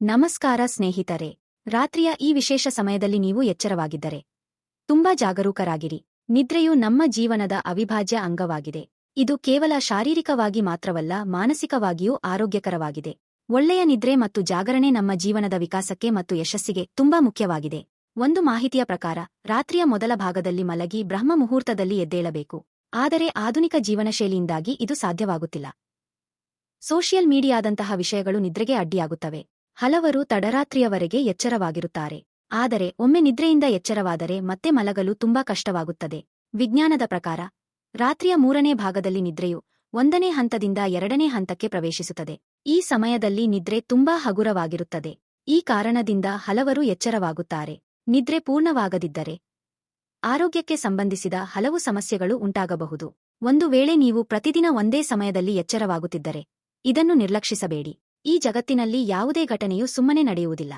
ನಮಸ್ಕಾರ ಸ್ನೇಹಿತರೆ. ರಾತ್ರಿಯ ಈ ವಿಶೇಷ ಸಮಯದಲ್ಲಿ ನೀವು ಎಚ್ಚರವಾಗಿದ್ದರೆ ತುಂಬಾ ಜಾಗರೂಕರಾಗಿರಿ. ನಿದ್ರೆಯು ನಮ್ಮ ಜೀವನದ ಅವಿಭಾಜ್ಯ ಅಂಗವಾಗಿದೆ. ಇದು ಕೇವಲ ಶಾರೀರಿಕವಾಗಿ ಮಾತ್ರವಲ್ಲ, ಮಾನಸಿಕವಾಗಿಯೂ ಆರೋಗ್ಯಕರವಾಗಿದೆ. ಒಳ್ಳೆಯ ನಿದ್ರೆ ಮತ್ತು ಜಾಗರಣೆ ನಮ್ಮ ಜೀವನದ ವಿಕಾಸಕ್ಕೆ ಮತ್ತು ಯಶಸ್ಸಿಗೆ ತುಂಬಾ ಮುಖ್ಯವಾಗಿದೆ. ಒಂದು ಮಾಹಿತಿಯ ಪ್ರಕಾರ, ರಾತ್ರಿಯ ಮೊದಲ ಭಾಗದಲ್ಲಿ ಮಲಗಿ ಬ್ರಹ್ಮ ಮುಹೂರ್ತದಲ್ಲಿ ಎದ್ದೇಳಬೇಕು. ಆದರೆ ಆಧುನಿಕ ಜೀವನಶೈಲಿಯಿಂದಾಗಿ ಇದು ಸಾಧ್ಯವಾಗುತ್ತಿಲ್ಲ. ಸೋಷಿಯಲ್ ಮೀಡಿಯಾದಂತಹ ವಿಷಯಗಳು ನಿದ್ರೆಗೆ ಅಡ್ಡಿಯಾಗುತ್ತವೆ. ಹಲವರು ತಡರಾತ್ರಿಯವರೆಗೆ ಎಚ್ಚರವಾಗಿರುತ್ತಾರೆ. ಆದರೆ ಒಮ್ಮೆ ನಿದ್ರೆಯಿಂದ ಎಚ್ಚರವಾದರೆ ಮತ್ತೆ ಮಲಗಲು ತುಂಬಾ ಕಷ್ಟವಾಗುತ್ತದೆ. ವಿಜ್ಞಾನದ ಪ್ರಕಾರ, ರಾತ್ರಿಯ ಮೂರನೇ ಭಾಗದಲ್ಲಿ ನಿದ್ರೆಯು ಒಂದನೇ ಹಂತದಿಂದ ಎರಡನೇ ಹಂತಕ್ಕೆ ಪ್ರವೇಶಿಸುತ್ತದೆ. ಈ ಸಮಯದಲ್ಲಿ ನಿದ್ರೆ ತುಂಬಾ ಹಗುರವಾಗಿರುತ್ತದೆ. ಈ ಕಾರಣದಿಂದ ಹಲವರು ಎಚ್ಚರವಾಗುತ್ತಾರೆ. ನಿದ್ರೆ ಪೂರ್ಣವಾಗದಿದ್ದರೆ ಆರೋಗ್ಯಕ್ಕೆ ಸಂಬಂಧಿಸಿದ ಹಲವು ಸಮಸ್ಯೆಗಳು ಉಂಟಾಗಬಹುದು. ಒಂದು ವೇಳೆ ನೀವು ಪ್ರತಿದಿನ ಒಂದೇ ಸಮಯದಲ್ಲಿ ಎಚ್ಚರವಾಗುತ್ತಿದ್ದರೆ, ಇದನ್ನು ನಿರ್ಲಕ್ಷಿಸಬೇಡಿ. ಈ ಜಗತ್ತಿನಲ್ಲಿ ಯಾವುದೇ ಘಟನೆಯು ಸುಮ್ಮನೆ ನಡೆಯುವುದಿಲ್ಲ.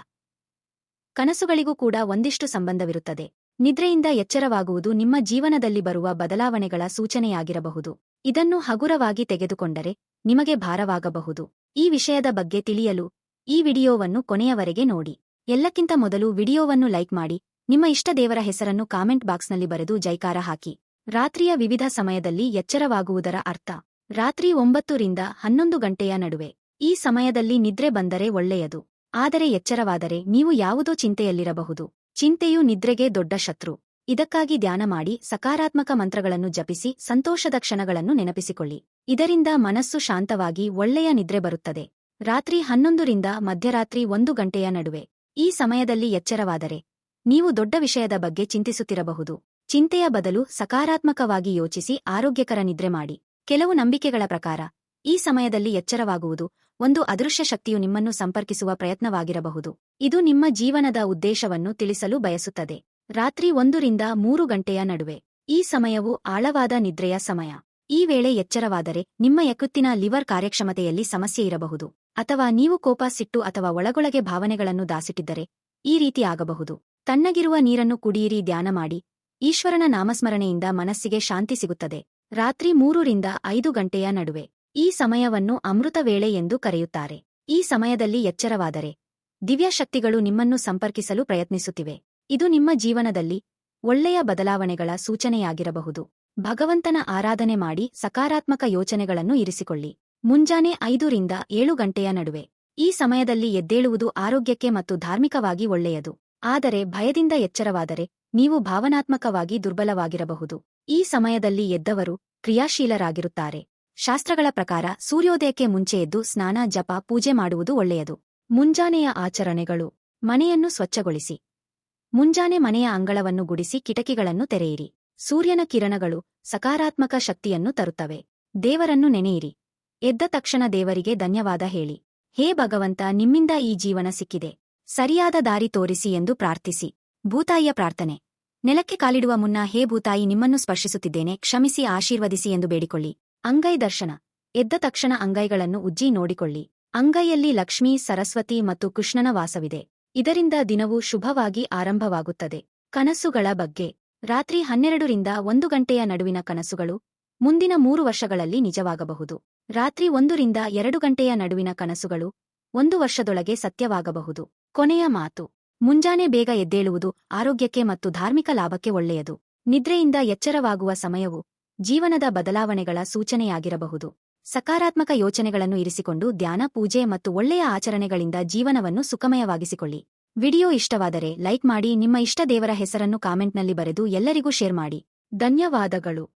ಕನಸುಗಳಿಗೂ ಕೂಡ ಒಂದಿಷ್ಟು ಸಂಬಂಧವಿರುತ್ತದೆ. ನಿದ್ರೆಯಿಂದ ಎಚ್ಚರವಾಗುವುದು ನಿಮ್ಮ ಜೀವನದಲ್ಲಿ ಬರುವ ಬದಲಾವಣೆಗಳ ಸೂಚನೆಯಾಗಿರಬಹುದು. ಇದನ್ನು ಹಗುರವಾಗಿ ತೆಗೆದುಕೊಂಡರೆ ನಿಮಗೆ ಭಾರವಾಗಬಹುದು. ಈ ವಿಷಯದ ಬಗ್ಗೆ ತಿಳಿಯಲು ಈ ವಿಡಿಯೋವನ್ನು ಕೊನೆಯವರೆಗೆ ನೋಡಿ. ಎಲ್ಲಕ್ಕಿಂತ ಮೊದಲು ವಿಡಿಯೋವನ್ನು ಲೈಕ್ ಮಾಡಿ, ನಿಮ್ಮ ಇಷ್ಟ ದೇವರ ಹೆಸರನ್ನು ಕಾಮೆಂಟ್ ಬಾಕ್ಸ್ನಲ್ಲಿ ಬರೆದು ಜೈಕಾರ ಹಾಕಿ. ರಾತ್ರಿಯ ವಿವಿಧ ಸಮಯದಲ್ಲಿ ಎಚ್ಚರವಾಗುವುದರ ಅರ್ಥ. ರಾತ್ರಿ ಒಂಬತ್ತು ರಿಂದ ಹನ್ನೊಂದು ಗಂಟೆಯ ನಡುವೆ. ಈ ಸಮಯದಲ್ಲಿ ನಿದ್ರೆ ಬಂದರೆ ಒಳ್ಳೆಯದು. ಆದರೆ ಎಚ್ಚರವಾದರೆ ನೀವು ಯಾವುದೋ ಚಿಂತೆಯಲ್ಲಿರಬಹುದು. ಚಿಂತೆಯು ನಿದ್ರೆಗೆ ದೊಡ್ಡ ಶತ್ರು. ಇದಕ್ಕಾಗಿ ಧ್ಯಾನ ಮಾಡಿ, ಸಕಾರಾತ್ಮಕ ಮಂತ್ರಗಳನ್ನು ಜಪಿಸಿ, ಸಂತೋಷದ ಕ್ಷಣಗಳನ್ನು ನೆನಪಿಸಿಕೊಳ್ಳಿ. ಇದರಿಂದ ಮನಸ್ಸು ಶಾಂತವಾಗಿ ಒಳ್ಳೆಯ ನಿದ್ರೆ ಬರುತ್ತದೆ. ರಾತ್ರಿ ಹನ್ನೊಂದರಿಂದ ಮಧ್ಯರಾತ್ರಿ ಒಂದು ಗಂಟೆಯ ನಡುವೆ. ಈ ಸಮಯದಲ್ಲಿ ಎಚ್ಚರವಾದರೆ ನೀವು ದೊಡ್ಡ ವಿಷಯದ ಬಗ್ಗೆ ಚಿಂತಿಸುತ್ತಿರಬಹುದು. ಚಿಂತೆಯ ಬದಲು ಸಕಾರಾತ್ಮಕವಾಗಿ ಯೋಚಿಸಿ, ಆರೋಗ್ಯಕರ ನಿದ್ರೆ ಮಾಡಿ. ಕೆಲವು ನಂಬಿಕೆಗಳ ಪ್ರಕಾರ ಈ ಸಮಯದಲ್ಲಿ ಎಚ್ಚರವಾಗುವುದು ಒಂದು ಅದೃಶ್ಯ ಶಕ್ತಿಯು ನಿಮ್ಮನ್ನು ಸಂಪರ್ಕಿಸುವ ಪ್ರಯತ್ನವಾಗಿರಬಹುದು. ಇದು ನಿಮ್ಮ ಜೀವನದ ಉದ್ದೇಶವನ್ನು ತಿಳಿಸಲು ಬಯಸುತ್ತದೆ. ರಾತ್ರಿ ಒಂದರಿಂದ ಮೂರು ಗಂಟೆಯ ನಡುವೆ. ಈ ಸಮಯವು ಆಳವಾದ ನಿದ್ರೆಯ ಸಮಯ. ಈ ವೇಳೆ ಎಚ್ಚರವಾದರೆ ನಿಮ್ಮ ಯಕುತ್ತಿನ ಲಿವರ್ ಕಾರ್ಯಕ್ಷಮತೆಯಲ್ಲಿ ಸಮಸ್ಯೆ ಇರಬಹುದು. ಅಥವಾ ನೀವು ಕೋಪ, ಸಿಟ್ಟು ಅಥವಾ ಒಳಗೊಳಗೆ ಭಾವನೆಗಳನ್ನು ದಾಸಿಟ್ಟಿದ್ದರೆ ಈ ರೀತಿ ಆಗಬಹುದು. ತಣ್ಣಗಿರುವ ನೀರನ್ನು ಕುಡಿಯಿರಿ, ಧ್ಯಾನ ಮಾಡಿ. ಈಶ್ವರನ ನಾಮಸ್ಮರಣೆಯಿಂದ ಮನಸ್ಸಿಗೆ ಶಾಂತಿ ಸಿಗುತ್ತದೆ. ರಾತ್ರಿ ಮೂರರಿಂದ ಐದು ಗಂಟೆಯ ನಡುವೆ. ಈ ಸಮಯವನ್ನು ಅಮೃತ ವೇಳೆ ಎಂದು ಕರೆಯುತ್ತಾರೆ. ಈ ಸಮಯದಲ್ಲಿ ಎಚ್ಚರವಾದರೆ ದಿವ್ಯಶಕ್ತಿಗಳು ನಿಮ್ಮನ್ನು ಸಂಪರ್ಕಿಸಲು ಪ್ರಯತ್ನಿಸುತ್ತಿವೆ. ಇದು ನಿಮ್ಮ ಜೀವನದಲ್ಲಿ ಒಳ್ಳೆಯ ಬದಲಾವಣೆಗಳ ಸೂಚನೆಯಾಗಿರಬಹುದು. ಭಗವಂತನ ಆರಾಧನೆ ಮಾಡಿ ಸಕಾರಾತ್ಮಕ ಯೋಚನೆಗಳನ್ನು ಇರಿಸಿಕೊಳ್ಳಿ. ಮುಂಜಾನೆ ಐದರಿಂದ ಏಳು ಗಂಟೆಯ ನಡುವೆ. ಈ ಸಮಯದಲ್ಲಿ ಎದ್ದೇಳುವುದು ಆರೋಗ್ಯಕ್ಕೆ ಮತ್ತು ಧಾರ್ಮಿಕವಾಗಿ ಒಳ್ಳೆಯದು. ಆದರೆ ಭಯದಿಂದ ಎಚ್ಚರವಾದರೆ ನೀವು ಭಾವನಾತ್ಮಕವಾಗಿ ದುರ್ಬಲವಾಗಿರಬಹುದು. ಈ ಸಮಯದಲ್ಲಿ ಎದ್ದವರು ಕ್ರಿಯಾಶೀಲರಾಗಿರುತ್ತಾರೆ. ಶಾಸ್ತ್ರಗಳ ಪ್ರಕಾರ ಸೂರ್ಯೋದಯಕ್ಕೆ ಮುಂಚೆ ಎದ್ದು ಸ್ನಾನ, ಜಪ, ಪೂಜೆ ಮಾಡುವುದು ಒಳ್ಳೆಯದು. ಮುಂಜಾನೆಯ ಆಚರಣೆಗಳು. ಮನೆಯನ್ನು ಸ್ವಚ್ಛಗೊಳಿಸಿ. ಮುಂಜಾನೆ ಮನೆಯ ಅಂಗಳವನ್ನು ಗುಡಿಸಿ ಕಿಟಕಿಗಳನ್ನು ತೆರೆಯಿರಿ. ಸೂರ್ಯನ ಕಿರಣಗಳು ಸಕಾರಾತ್ಮಕ ಶಕ್ತಿಯನ್ನು ತರುತ್ತವೆ. ದೇವರನ್ನು ನೆನೆಯಿರಿ. ಎದ್ದ ತಕ್ಷಣ ದೇವರಿಗೆ ಧನ್ಯವಾದ ಹೇಳಿ. ಹೇ ಭಗವಂತ, ನಿಮ್ಮಿಂದ ಈ ಜೀವನ ಸಿಕ್ಕಿದೆ. ಸರಿಯಾದ ದಾರಿ ತೋರಿಸಿ ಎಂದು ಪ್ರಾರ್ಥಿಸಿ. ಭೂತಾಯಿಯ ಪ್ರಾರ್ಥನೆ. ನೆಲಕ್ಕೆ ಕಾಲಿಡುವ ಮುನ್ನ ಹೇ ಭೂತಾಯಿ, ನಿಮ್ಮನ್ನು ಸ್ಪರ್ಶಿಸುತ್ತಿದ್ದೇನೆ. ಕ್ಷಮಿಸಿ, ಆಶೀರ್ವದಿಸಿ ಎಂದು ಬೇಡಿಕೊಳ್ಳಿ. ಅಂಗೈ ದರ್ಶನ. ಎದ್ದ ತಕ್ಷಣ ಅಂಗೈಗಳನ್ನು ಉಜ್ಜಿ ನೋಡಿಕೊಳ್ಳಿ. ಅಂಗೈಯಲ್ಲಿ ಲಕ್ಷ್ಮೀ, ಸರಸ್ವತಿ ಮತ್ತು ಕೃಷ್ಣನ ವಾಸವಿದೆ. ಇದರಿಂದ ದಿನವು ಶುಭವಾಗಿ ಆರಂಭವಾಗುತ್ತದೆ. ಕನಸುಗಳ ಬಗ್ಗೆ. ರಾತ್ರಿ ಹನ್ನೆರಡರಿಂದ ಒಂದು ಗಂಟೆಯ ನಡುವಿನ ಕನಸುಗಳು ಮುಂದಿನ ಮೂರು ವರ್ಷಗಳಲ್ಲಿ ನಿಜವಾಗಬಹುದು. ರಾತ್ರಿ ಒಂದರಿಂದ ಎರಡು ಗಂಟೆಯ ನಡುವಿನ ಕನಸುಗಳು ಒಂದು ವರ್ಷದೊಳಗೆ ಸತ್ಯವಾಗಬಹುದು. ಕೊನೆಯ ಮಾತು. ಮುಂಜಾನೆ ಬೇಗ ಎದ್ದೇಳುವುದು ಆರೋಗ್ಯಕ್ಕೆ ಮತ್ತು ಧಾರ್ಮಿಕ ಲಾಭಕ್ಕೆ ಒಳ್ಳೆಯದು. ನಿದ್ರೆಯಿಂದ ಎಚ್ಚರವಾಗುವ ಸಮಯವು ಜೀವನದ ಬದಲಾವಣೆಗಳ ಸೂಚನೆಯಾಗಿರಬಹುದು. ಸಕಾರಾತ್ಮಕ ಯೋಚನೆಗಳನ್ನು ಇರಿಸಿಕೊಂಡು ಧ್ಯಾನ, ಪೂಜೆ ಮತ್ತು ಒಳ್ಳೆಯ ಆಚರಣೆಗಳಿಂದ ಜೀವನವನ್ನು ಸುಖಮಯವಾಗಿಸಿಕೊಳ್ಳಿ. ವಿಡಿಯೋ ಇಷ್ಟವಾದರೆ ಲೈಕ್ ಮಾಡಿ, ನಿಮ್ಮ ಇಷ್ಟ ದೇವರ ಹೆಸರನ್ನು ಕಾಮೆಂಟ್ನಲ್ಲಿ ಬರೆದು ಎಲ್ಲರಿಗೂ ಶೇರ್ ಮಾಡಿ. ಧನ್ಯವಾದಗಳು.